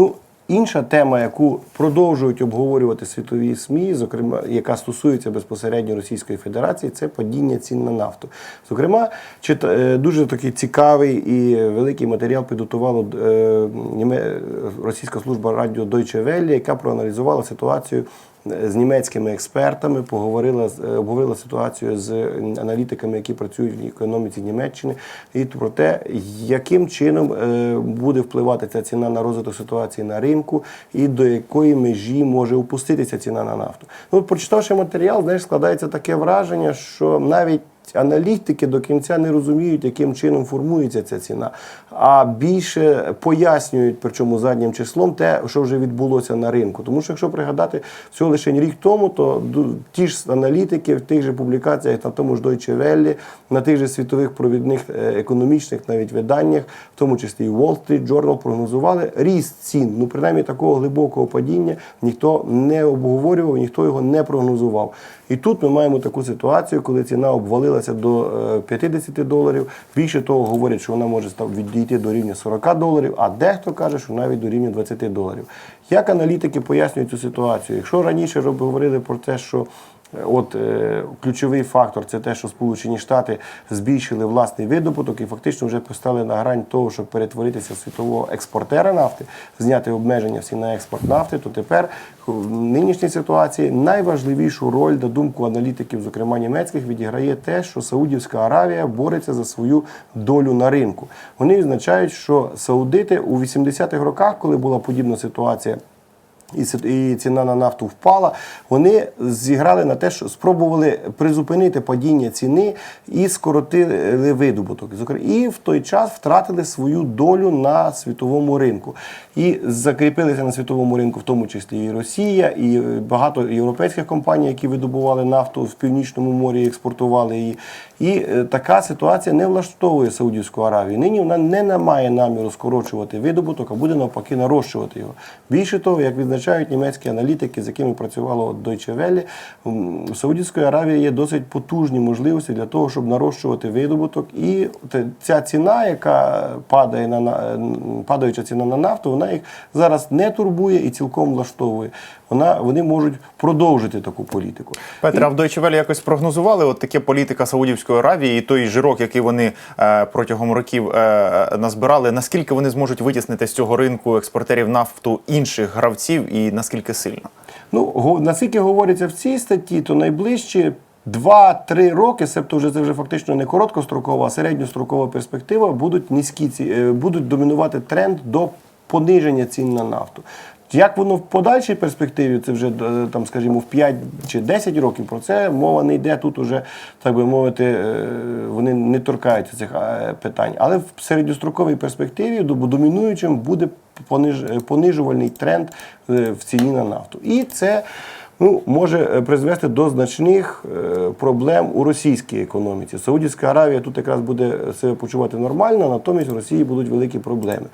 Ну, інша тема, яку продовжують обговорювати світові СМІ, зокрема, яка стосується безпосередньо Російської Федерації, це падіння цін на нафту. Зокрема, е, дуже такий цікавий і великий матеріал підготувала е, російська служба радіо Deutsche Welle, яка проаналізувала ситуацію з німецькими експертами, поговорила е, обговорила ситуацію з аналітиками, які працюють в економіці Німеччини, і про те, яким чином е, буде впливати ця ціна на розвиток ситуації на ринку, і до якої межі може опуститися ціна на нафту. Ну, прочитавши матеріал, знаєш, складається таке враження, що навіть Аналітики до кінця не розуміють, яким чином формується ця ціна, а більше пояснюють, причому заднім числом, те, що вже відбулося на ринку. Тому що, якщо пригадати всього лише рік тому, то ті ж аналітики в тих же публікаціях, на тому ж Deutsche Welle, на тих же світових провідних е, економічних навіть виданнях, в тому числі і Wall Street Journal, прогнозували ріст цін. Ну, принаймні, такого глибокого падіння ніхто не обговорював, ніхто його не прогнозував. І тут ми маємо таку ситуацію, коли ціна обвалилася до е, 50 доларів. Більше того, говорять, що вона може відійти до рівня 40 доларів, а дехто каже, що навіть до рівня 20 доларів. Як аналітики пояснюють цю ситуацію? Якщо раніше говорили про те, що е, От е, ключовий фактор це те, що Сполучені Штати збільшили власний видобуток і фактично вже постали на грань того, щоб перетворитися в світового експортера нафти, зняти обмеження всі на експорт нафти, то тепер в нинішній ситуації найважливішу роль, на думку аналітиків, зокрема німецьких, відіграє те, що Саудівська Аравія бореться за свою долю на ринку. Вони відзначають, що саудити у 80-х роках, коли була подібна ситуація і ціна на нафту впала, вони зіграли на те, що спробували призупинити падіння ціни і скоротили видобуток. І в той час втратили свою долю на світовому ринку. І закріпилися на світовому ринку, в тому числі і Росія, і е, багато європейських компаній, які видобували нафту в Північному морі, і експортували її. І е, така ситуація не влаштовує Саудівську Аравію. Нині вона не має наміру скорочувати видобуток, а буде навпаки нарощувати його. Більше того, як відзначають німецькі аналітики, з якими працювало Deutsche Welle, у Саудівської Аравії є досить потужні можливості для того, щоб нарощувати видобуток. І ця ціна, яка падає на падаюча ціна на нафту, вона їх зараз не турбує і цілком влаштовує. Вона вони можуть продовжити таку політику. Петре, а в Deutsche Welle якось прогнозували от таке політика Саудівської Аравії і той жирок, який вони е, протягом років е, назбирали. Наскільки вони зможуть витіснити з цього ринку експортерів нафту інших гравців і наскільки сильно? Ну, наскільки говориться в цій статті, то найближчі 2-3 роки, себто вже це вже фактично не короткострокова, а середньострокова перспектива, будуть низькі ці, е, будуть домінувати тренд до пониження цін на нафту. Як воно в подальшій перспективі, це вже е, там, скажімо, в 5 чи 10 років про це мова не йде. Тут уже, так би мовити, е, вони не торкаються цих питань. Але в середньостроковій перспективі домінуючим буде понижувальний тренд е, в ціні на нафту. І це ну, може е, призвести до значних е, проблем у російській економіці. Саудівська Аравія тут якраз буде себе почувати нормально, натомість в Росії будуть великі проблеми.